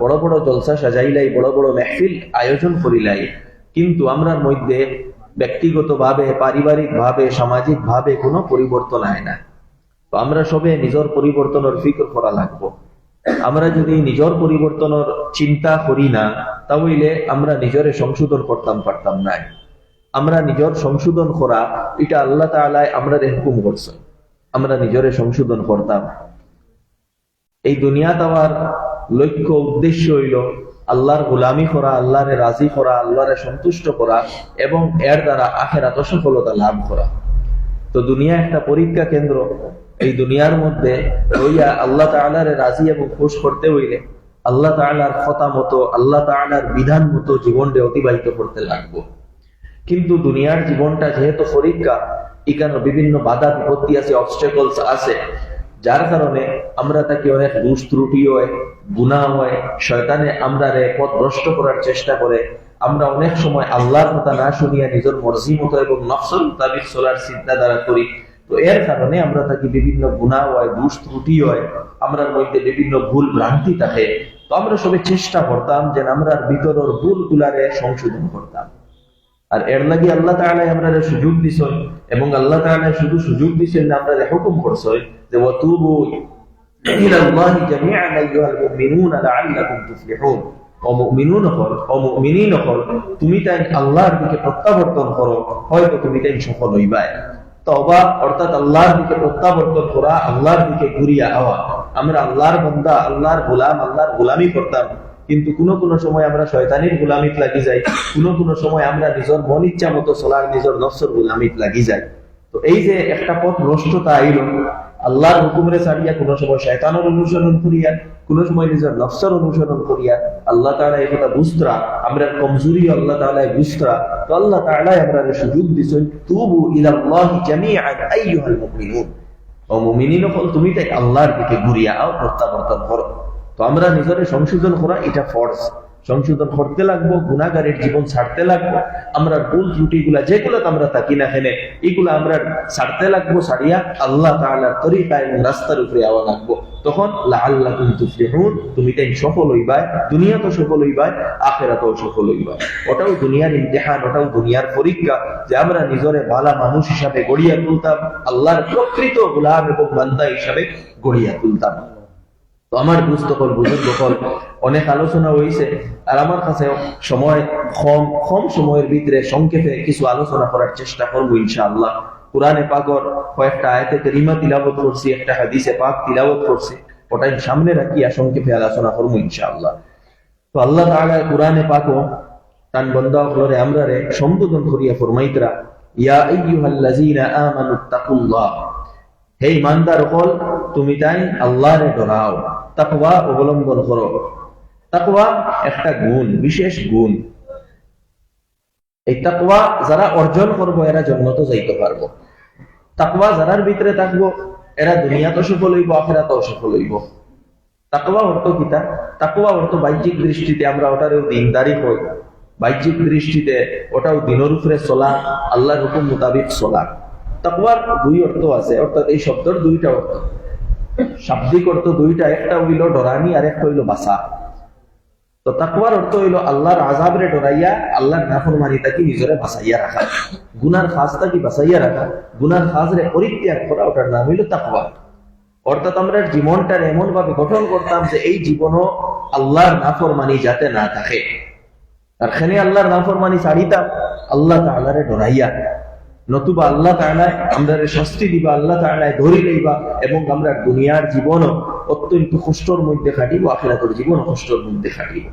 বড় বড় জলসা সাজাইলাই, বড় বড় মেহফিল আয়োজন করিলাই। কিন্তু আমরার মধ্যে ব্যক্তিগতভাবে, পারিবারিকভাবে, সামাজিকভাবে কোনো পরিবর্তন আয় না তো আমরা সবে নিজের পরিবর্তনের ফিকর করা লাগবো। আমরা যদি নিজের পরিবর্তনের চিন্তা করি না, তাহলে আমরা নিজরে সংশোধন করতাম পারতাম না আমরা নিজের সংশোধন করা, এটা আল্লাহ তাআলায় আমরা হুকুম করছে আমরা নিজরে সংশোধন করতাম। এই দুনিয়া দেওয়ার লক্ষ্য উদ্দেশ্য হইল আল্লাহর গোলামি করা, আল্লাহরে রাজি করা, আল্লাহরে সন্তুষ্ট করা এবং এর দ্বারা আখেরাত সফলতা লাভ করা। তো দুনিয়া একটা পরীক্ষা কেন্দ্র। এই দুনিয়ার মধ্যে রইয়া আল্লাহ তাআলারে রাজি এবং খুশ করতে হইলে আল্লাহ তাআলার কথা মতো, আল্লাহ তাআলার বিধান মতো জীবনটা অতিবাহিত করতে লাগবো। কিন্তু দুনিয়ার জীবনটা যেহেতু পরীক্ষা, এখানে বিভিন্ন বাধা বিপত্তি আছে অবস্টেকলস আছে যার কারণে আমরা তাকে অনেক দুষ ত্রুটি হয় গুণা হয়, শয়তানে আমরা রে পথ ভ্রষ্ট করার চেষ্টা করে। আমরা অনেক সময় আল্লাহর কথা না শুনিয়া নিজের মর্জি মতো এবং নফসল তাবিক চলার চিন্তা দ্বারা করি। তো এর কারণে আমরা তাকে বিভিন্ন গুণা হয়, দুষ ত্রুটি হয় আমরা মধ্যে বিভিন্ন ভুল ভ্রান্তি থাকে। তো আমরা সবে চেষ্টা করতাম যে আমরা ভিতরের ভুল গুলারে সংশোধন করতাম। আর এর লাগি আল্লাহ তাআলা আমরা সুযোগ দিছেন এবং আল্লাহ তাআলা শুধু সুযোগ দিছেন না আমরা হুকুম করছেন যে তুমি তাই আল্লাহর দিকে প্রত্যাবর্তন করো, হয়তো তুমি তাই সফল হইবাই। তওবা অর্থাৎ আল্লাহর দিকে প্রত্যাবর্তন করা, আল্লাহর দিকে ঘুরিয়া আওয়া। আমরা আল্লাহর বান্দা, আল্লাহর গোলাম, আল্লাহর গোলামি করতাম কিন্তু কোনো কোনো সময় আমরা শয়তানির গোলামিত লাগি যাই, কোনো কোনো সময় আমরা নিজের মন ইচ্ছা মতো চলার নিজের নফসর গোলামিত লাগি যাই। তো এই যে একটা পথ নষ্টতা আইল আল্লাহর হুকুমরে ছাড়িয়া কোনো সময় শয়তানের অনুসরণ করিয়া, কোনো সময় নিজের নফসর অনুসরণ করিয়া আল্লাহ তালা এই কথা বুঝতরা, আমরা কমজোরি আল্লাহ তাআলা বুঝতরা। তো আল্লাহ তাআলা আমরা সুযোগ দিছেন, তুবু ইলাল্লাহি জামিআন, আইয়ুহাল মুমিনুন। ও মুমিনিন তুমি তাই আল্লাহর দিকে ঘুরিয়া আও, প্রত্যাবর্তন করো। তো আমরা নিজের সংশোধন করা, এটা ফর্স সংশোধন করতে লাগবো গুণাগারের জীবন ছাড়তে লাগবো। আমরা ভুল ত্রুটি গুলা যেগুলো আমরা থাকি না হেনে এগুলো আমরা ছাড়তে লাগবো, ছাড়িয়া আল্লাহ তাআলার তরিকা এবং রাস্তার উপরে আওয়া লাগবো তখন লাআল্লাকুম তুফলিহুন, তুমি তাই সফল হইবা দুনিয়া তো সফল হইবা আখেরাতেও সফল হইবা ওটাও দুনিয়ার ইমতিহান, ওটাও দুনিয়ার পরীক্ষা যে আমরা নিজরে ভালা মানুষ হিসাবে গড়িয়া তুলতাম, আল্লাহর প্রকৃত গোলাম এবং বান্দা হিসাবে গড়িয়া তুলতাম। তো আমার বুঝতে হল বুঝুন হল অনেক আলোচনা হয়েছে আর আমার কাছে সময় কম কম সময়ের ভিতরে সংক্ষেপে কিছু আলোচনা করার চেষ্টা করব ইনশাআল্লাহ। কোরআনে পাকর কয়েকটা আয়তে রিমা তিলাবত করছি, একটা হাদিসে পাক তিলাবত করছি ওটাই সামনে রাখিয়া সংক্ষেপে আলোচনা করব ইনশাআল্লাহ। তো আল্লাহ তাআলা কোরআনে পাকো তান বন্দা হলরে আমরা রে সম্বোধন করিয়া ফরমাইতরা, ইয়া আইয়ুহাল্লাযীনা আমানুত্তাকুল্লাহ হে ইমানদার হল, তুমি তাই আল্লাহরে ডরাও তাকওয়া অবলম্বন করো। তাকওয়া একটা গুণ, বিশেষ গুণ। এই তাকওয়া যারা অর্জন করব, এরা জন্মত যাইতে পারব। তাকওয়া যারার ভিতরে থাকব, এরা দুনিয়াতে সফল হইব, আখেরাতেও সফল হইব। তাকওয়া অর্থ কিতা তাকওয়া অর্থ বাহ্যিক দৃষ্টিতে আমরা ওটারেও দিনদারি হই বাহ্যিক দৃষ্টিতে ওটাও দিনের চলা, আল্লাহর হুকুম মোতাবিক চলা। তাকওয়ার দুই অর্থ আছে, অর্থাৎ এই শব্দের দুইটা অর্থ। শাব্দিক অর্থ দুইটা, একটা হইল ডরানি আর একটা হইল বাসা। তো তাকওয়ার অর্থ হইল আল্লাহর আজাবরে ডরাইয়া, আল্লাহর নাফরমানি তাকে নিজরে বাসাইয়া রাখা। গুনার খাস তাকে বাসাইয়া রাখা? গুনার খাসরে পরিত্যাগ করা, ওটার নাম হইল তাকওয়া। অর্থাৎ আমরা জীবনটার এমন ভাবে গঠন করতাম যে এই জীবনও আল্লাহর নাফরমানি যাতে না থাকে। আর খানে আল্লাহর নাফরমানি ছাড়িতাম, আল্লাহ তাআলারে ডরাইয়া। নতুবা আল্লাহ তাআলা আমরা শাস্তি দিবা, আল্লাহ তাআলা ধরি লইবা এবং আমরা দুনিয়ার জীবনও অত্যন্ত কষ্টর মধ্যে কাটিব, আখিরাতের জীবন কষ্টর মধ্যে কাটিব।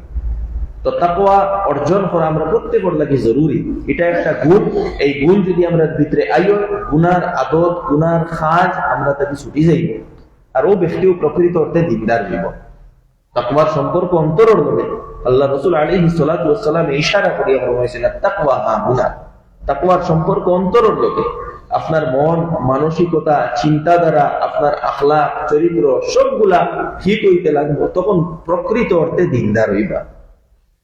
তো তাকওয়া অর্জন করা আমরা প্রত্যেকের লাগে জরুরি। এটা একটা গুণ। এই গুণ যদি আমরা ভিতরে আইও, গুনার আদত গুনার খাজ আমরা তাকে ছুটি যাইব। আর ও ব্যক্তিও প্রকৃত অর্থে দিনদার হইব। তাকওয়ার সম্পর্ক অন্তরের লগে আল্লাহ রসুল ওয়াস সালাম ইশারা করিয়া ফরমাইছেন তাকওয়া হা গুনাহ। তাকুয়ার সম্পর্ক অন্তরের লোকে। আপনার মন, মানসিকতা, চিন্তাধারা, আপনার আখলা চরিত্র সবগুলা ঠিক হইতে লাগবো, তখন প্রকৃত অর্থে দিনদার হইবা।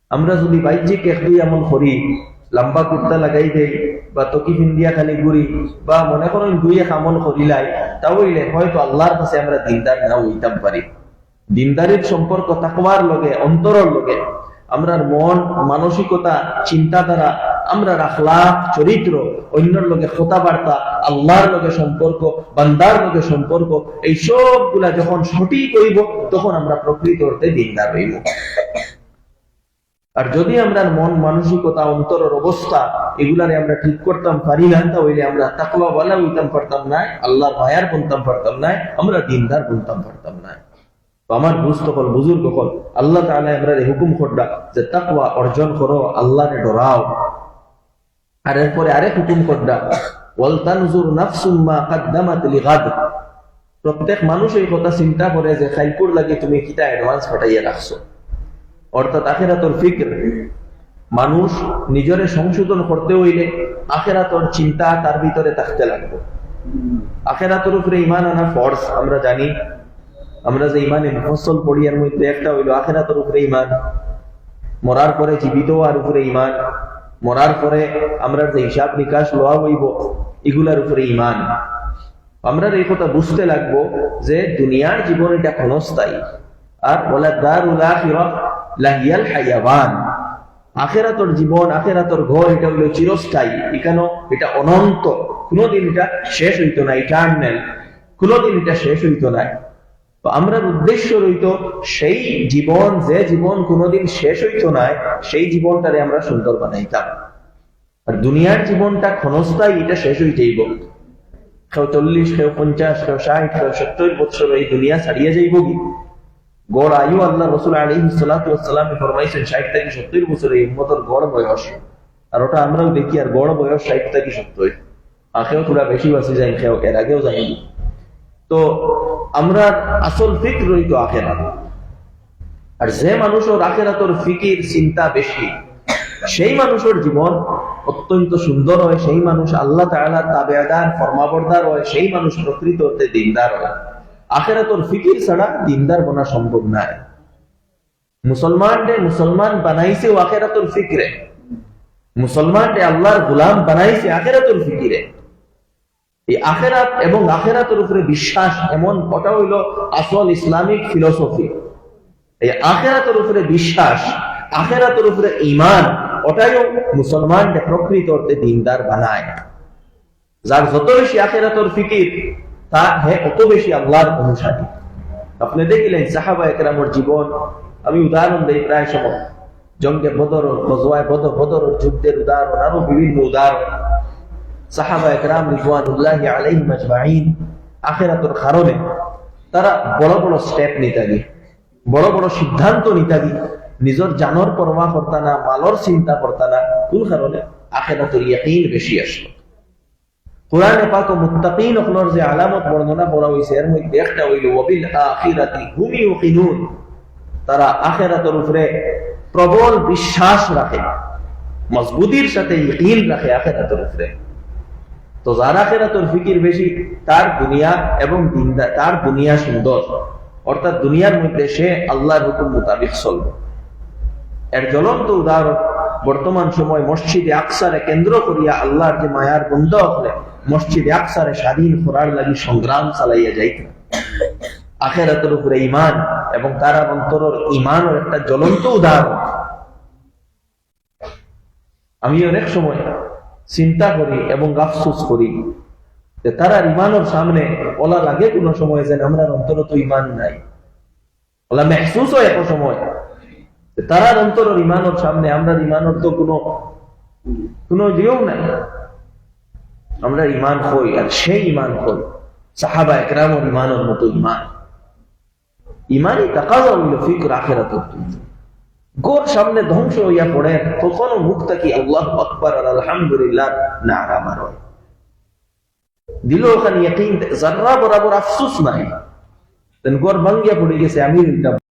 আমরা যদি বাহ্যিক এক দুই এমন করি, লম্বা কুর্তা লাগাই দেই, বা তকি ফিন্দিয়া খালি ঘুরি, বা মনে করেন দুই এক আমল করিলাই, তাহলে হয়তো আল্লাহর কাছে আমরা দিনদার না হইতাম পারি। দিনদারির সম্পর্ক তাকওয়ার লগে, অন্তরের লগে। আমরার মন, মানসিকতা, চিন্তাধারা আমরা আখলাক চরিত্র, অন্যর লগে কথাবার্তা, আল্লাহর লগে সম্পর্ক, বান্দার লগে সম্পর্ক, এই সবগুলা যখন সঠিক হইব, তখন আমরা প্রকৃত অর্থে দিনদার হইব। আর যদি আমরা মন মানসিকতা, অন্তরের অবস্থা, এগুলারে আমরা ঠিক করতাম, পারি না, তাহলে আমরা তাকওয়া ওয়ালা হইতাম, পারতাম না, আল্লাহর মায়ার বলতাম পারতাম না, আমরা দিনদার বলতাম পারতাম না। আমার বুঝতে হল বুজুর্গ আল্লাহ তাআলা আমরা হুকুম করডা যে তাকওয়া অর্জন করো, আল্লাহরে ডরাও। আর এরপরে আরেক হুকুম লিগাদ। প্রত্যেক মানুষ এই কথা চিন্তা করে যে, খাইপুর লাগে তুমি কিটা অ্যাডভান্স পাঠাইয়া রাখছো? অর্থাৎ আখেরাতর ফিক্র, মানুষ নিজরে সংশোধন করতে হইলে আখেরাতর চিন্তা তার ভিতরে থাকতে লাগবে। আখেরাতর উপরে ইমান আনা ফর্স আমরা জানি। আমরা যে ইমানে মুফসল পড়িয়ার মধ্যে একটা হইল আখেরাতর উপরে ইমান মরার পরে জীবিত আর উপরে ইমান মরার পরে আমরা যে হিসাব নিকাশ লওয়া হইব, এগুলার উপরে ইমান আমরা এই কথা বুঝতে লাগবো যে দুনিয়ার জীবন এটা ক্ষণস্থায়ী। আর বলে আখিরাহ লাহিয়াল হায়াবান আখেরাতর জীবন, আখেরাতর ঘর, এটা হলো চিরস্থায়ী। এখানে এটা অনন্ত। কোনোদিন এটা শেষ হইতো না ইটার্নাল কোনোদিন এটা শেষ হইতো না। তো আমরা উদ্দেশ্য রইত, সেই জীবন যে জীবন কোনোদিন শেষ হইতো না সেই জীবনটারে আমরা সুন্দর বানাইতাম। আর দুনিয়ার জীবনটা ক্ষণস্থায়ী, এটা শেষ হয়ে যাইব কেউ চল্লিশ, কেউ পঞ্চাশ, কেউ ষাট, কেউ সত্তর বছর এই দুনিয়া ছাড়িয়ে যাইব কি? গড় আয়ু আল্লাহ রসুল আলী সালাম ফরমাইছেন, ষাট থেকে সত্তর বছর এই উন্মতর গড় বয়স। আর ওটা আমরাও দেখি, আর গড় বয়স ষাট থেকে সত্তর। আখেও তোরা বেশি বাঁচি যাই খেও এর আগেও জানি তো আমরা আসল ফিক রইত আখেরা আর যে মানুষের আখেরাতর ফিকির চিন্তা বেশি, সেই মানুষের জীবন অত্যন্ত সুন্দর হয়, সেই মানুষ আল্লাহ তাআলা তাবেদার ফরমাবরদার হয়, সেই মানুষ প্রকৃত অর্থে দিনদার হয়। আখেরাতর ফিকির ছাড়া দিনদার বনা সম্ভব নয় মুসলমান রে মুসলমান বানাইছে আখেরাতর ফিকরে। মুসলমান রে আল্লাহর গুলাম বানাইছে আখেরাতর ফিকিরে। এই আখেরাত এবং আখেরাতের উপরে বিশ্বাস এমন ওটা হইল আসল ইসলামিক ফিলোসফি। এই আখেরাতের উপরে বিশ্বাস, আখেরাতের উপরে ইমান ওটাইও মুসলমান প্রকৃত অর্থে দিনদার বানায়। যার যত বেশি আখেরাতর ফিকির, তা হে অত বেশি আল্লাহর অনুসারী। আপনি দেখিলেন সাহাবা একরামর জীবন, আমি উদাহরণ দেই প্রায় সময়। জঙ্গে বদর, গজওয়ায় বদ বদর যুদ্ধের উদাহরণ, আরও বিভিন্ন উদাহরণ। সাহাবা একরাম আলাইহিম আজমাইন তারা বড় বড় স্টেপ নিতে গিয়ে বড় বড় সিদ্ধান্ত নিতে গিয়ে নিজের জানর করতা না, মালর চিন্তা করতা না, কোন কারণে আখিরাতের ইয়াকিন বেশি আসলো। কোরআনে পাক ও মুত্তাকিন হলোর যে আলামত বর্ণনা করা হয়েছে এর মধ্যে একটা হইল আখিরাতি তারা উপরে প্রবল বিশ্বাস রাখে, মজবুতির সাথে ইকিন রাখে আখিরাতের উপরে। তো যার আখেরাতের ফিকির বেশি, তার দুনিয়া এবং তার দুনিয়া সুন্দর। অর্থাৎ দুনিয়ার মধ্যে সে আল্লাহর হুকুম মোতাবিক চলবে। এর জ্বলন্ত উদাহরণ, বর্তমান সময় মসজিদে আকসারে কেন্দ্র করিয়া আল্লাহর যে মায়ার বন্ধ হলে মসজিদে আকসারে স্বাধীন করার লাগি সংগ্রাম চালাইয়া যাইতেন আখেরাতের উপরে ইমান এবং তার অন্তরের ইমানের একটা জ্বলন্ত উদাহরণ। আমি অনেক সময় চিন্তা করি এবং আফসোস করি যে তারা ইমানের সামনে ওলা লাগে কোন সময় যেন আমরা অন্তর তো ইমান নাই। ওলা মেহসুস হয় এক সময় তারা অন্তরের ইমানের সামনে, আমরা ইমানের তো কোনো কোনো দিয়েও নাই। আমরা ইমান হই আর সেই ইমান হই। সাহাবা একরামর ইমানের মতো ইমান ইমানই তাকাজা হইল ফিকর আখেরাত গোর সামনে ধ্বংস হইয়া পড়ে, তখনও মুখ থাকি আল্লাহ আকবর আর আলহামদুলিল্লাহ? না আমার দিল ওখানে জাররা বরাবর আফসুস নাই। গোর ভাঙ্গিয়া পড়ে গেছে আমি